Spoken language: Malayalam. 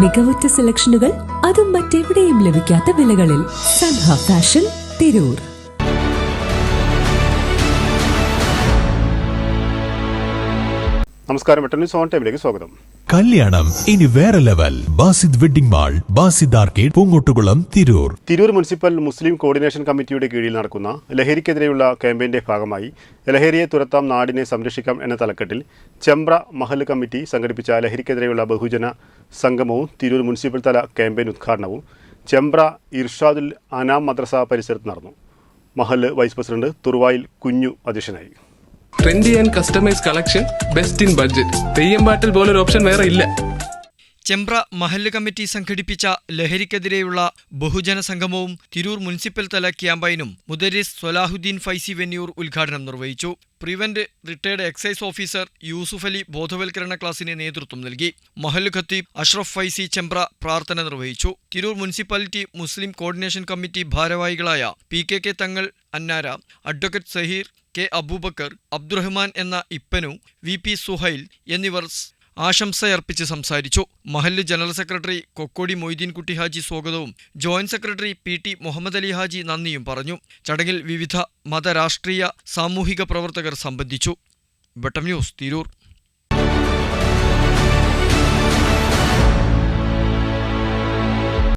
മികവുറ്റ സെലക്ഷനുകൾ അതും മറ്റെവിടെയും ലഭിക്കാത്ത വിലകളിൽ സൻഹ ഫാഷൻ തിരൂർ. നമസ്കാരം സോൺ ഓൺ ടൈമിലേക്ക് സ്വാഗതം. കല്യാണം ഇനി വേറെ level. Basid wedding mall Basid arcade Poongottukulam Tirur. Tirur municipal Muslim coordination കമ്മിറ്റിയുടെ കീഴിൽ നടക്കുന്ന ലഹരിക്കെതിരെയുള്ള ക്യാമ്പയിന്റെ ഭാഗമായി ലഹരിയെ തുരത്താം നാടിനെ സംരക്ഷിക്കാം എന്ന തലക്കെട്ടിൽ ചെമ്പ്ര മഹൽ കമ്മിറ്റി സംഘടിപ്പിച്ച ലഹരിക്കെതിരെയുള്ള ബഹുജന സംഗമവും തിരൂർ മുനിസിപ്പൽ തല ക്യാമ്പയിൻ ഉദ്ഘാടനവും ചെമ്പ്ര ഇർഷാദുൽ അനാം മദ്രസ പരിസരത്ത് നടന്നു. മഹൽ വൈസ് പ്രസിഡന്റ് തുറുവായിൽ കുഞ്ഞു അധ്യക്ഷനായി. Trendy and customise collection best in budget Theyyam പാട്ടിൽ പോലൊരു ഓപ്ഷൻ വേറെ ഇല്ല. ചെമ്പ്ര മഹല്ല് കമ്മിറ്റി സംഘടിപ്പിച്ച ലഹരിക്കെതിരെയുള്ള ബഹുജന സംഗമവും തിരൂർ മുനിസിപ്പൽ തല ക്യാമ്പയിനും മുദരിസ് സൊലാഹുദ്ദീൻ ഫൈസി വെന്നിയൂർ ഉദ്ഘാടനം നിർവഹിച്ചു. Prevent retired excise officer Yusuf Ali ബോധവൽക്കരണ ക്ലാസിന് നേതൃത്വം നൽകി. മഹല്ല് ഖത്തീബ് അഷ്റഫ് ഫൈസി ചെമ്പ്ര പ്രാർത്ഥന നിർവഹിച്ചു. Tirur municipality Muslim coordination committee ഭാരവാഹികളായ P K K Thangal Annara advocate Saheer K Aboobacker Abdurahman എന്ന ഇപ്പനു വി പി സുഹൈൽ എന്നിവർ ആശംസയർപ്പിച്ച് സംസാരിച്ചു. മഹല്ല് ജനറൽ സെക്രട്ടറി കൊക്കോടി മൊയ്തീൻകുട്ടി ഹാജി സ്വാഗതവും. Joint secretary P T Muhammad Ali Haji നന്ദിയും പറഞ്ഞു. ചടങ്ങിൽ വിവിധ മതരാഷ്ട്രീയ സാമൂഹിക പ്രവർത്തകർ സംബന്ധിച്ചു. ബട്ടം ന്യൂസ് തിരൂർ.